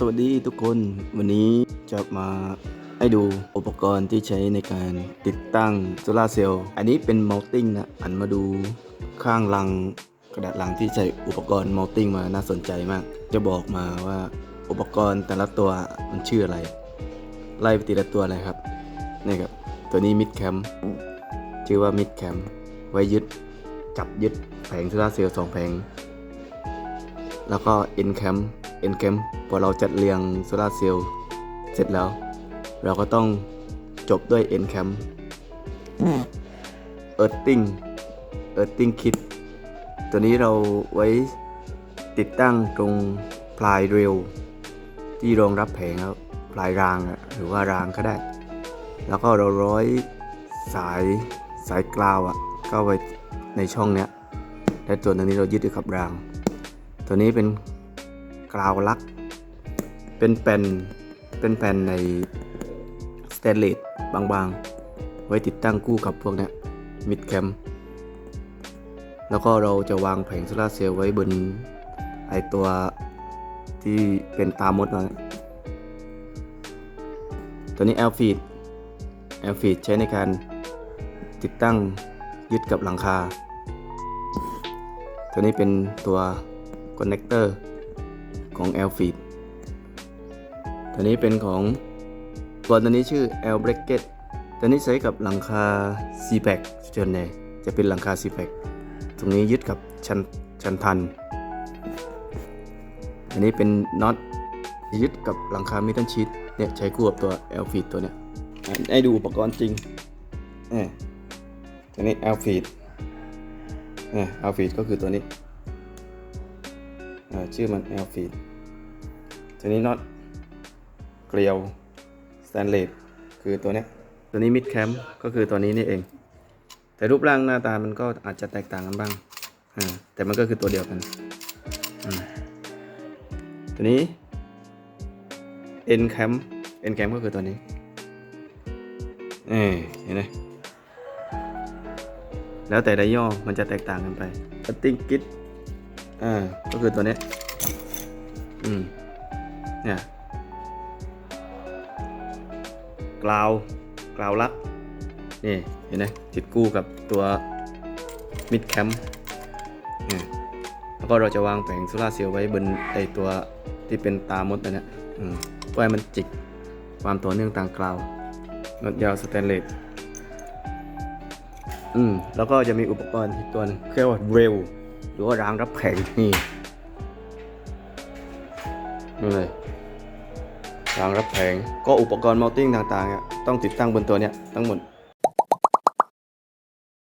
สวัสดีทุกคนวันนี้จะมาให้ดูอุปกรณ์ที่ใช้ในการติดตั้งโซลาเซลล์อันนี้เป็น mounting นะอันมาดูข้างลังกระดาษลังที่ใส่อุปกรณ์ mounting มาน่าสนใจมาก จะบอกมาว่าอุปกรณ์แต่ละตัวมันชื่ออะไร ไล่ไปทีละตัวเลยครับนี่ครับ ตัวนี้ mid cam ชื่อว่า mid cam ไว้ยึดจับยึดแผงโซลาเซลล์สองแผง แล้วก็ end cam end cam พอเราจัดเรียงโซลาร์เซลล์เสร็จแล้ว เราก็ต้องจบด้วย end cam earthing earthing kit ตัวนี้เราไว้ติดตั้งตรงปลายเรลที่รองรับแผงครับปลายรางอะหรือว่ารางก็ได้ แล้วก็เราร้อยสายสายกลาวอะเข้าไปในช่องเนี้ยและตัวนี้เรายึดด้วยกับราง ตัวนี้เป็น กราวลัก เป็นแผ่นเป็นแผ่นในสเตนเลสบางๆ ไว้ติดตั้งคู่กับพวกนี้มิดแคมแล้วก็เราจะวางแผงโซลาเซลล์ไว้บนไอตัวที่เป็นตามดนะตัวนี้ l f e e d l f e e d ใช้ในการติดตั้งยึดกับหลังคา ตัวนี้เป็นตัวคอนเนคเตอร์ ของ L feed ตัวนี้เป็นของตัวตัวนี้ชื่อ L bracket ตัวนี้ใช้กับหลังคา c p a c ส่วนใหญ่จะเป็นหลังคา c p a c ตรงนี้ยึดกับชันชันพัน อันนี้เป็นน็อตยึดกับหลังคามิทันชีตเนี่ยใช้คู่กับตัว L feed ตัวเนี้ยอะให้ดูอุปกรณ์จริงเนี่ยตัวนี้ L feed เนี่ย L feed ก็คือตัวนี้อ่า ชื่อมัน L feed ตัวนี้น็อตเกลียวสแตนเลสคือตัวเนี้ยตัวนี้ mid cam ก็คือตัวนี้นี่เอง แต่รูปร่างหน้าตามันก็อาจจะแตกต่างกันบ้างแต่มันก็คือตัวเดียวกัน ตัวนี้ end cam end cam ก็คือตัวนี้เอ้เห็นไหมแล้วแต่ละย่อมันจะแตกต่างกันไป cutting kit อ่าก็คือตัวเนี้ยอืมเนี่ยกราวกราวลักนี่เห็นไหมติดกู้กับตัวมิดแคมป์เนี่ยแล้วก็เราจะวางแผงโซลาเซลล์ไว้บนไอตัวที่เป็นตามดตัวเนี้ยอืมเพื่อให้มันจิกความต่อเนื่องต่างกราวน็อตยาวสแตนเลสอืมแล้วก็จะมีอุปกรณ์อีกตัวหนึงเรียกว่าเรล รือว่ารางรับแผงนี่นี่เลยรางรับแผงก็อุปกรณ์มัลติ้งต่างๆต้องติดตั้งบนตัวเนี้ยทั้งหมด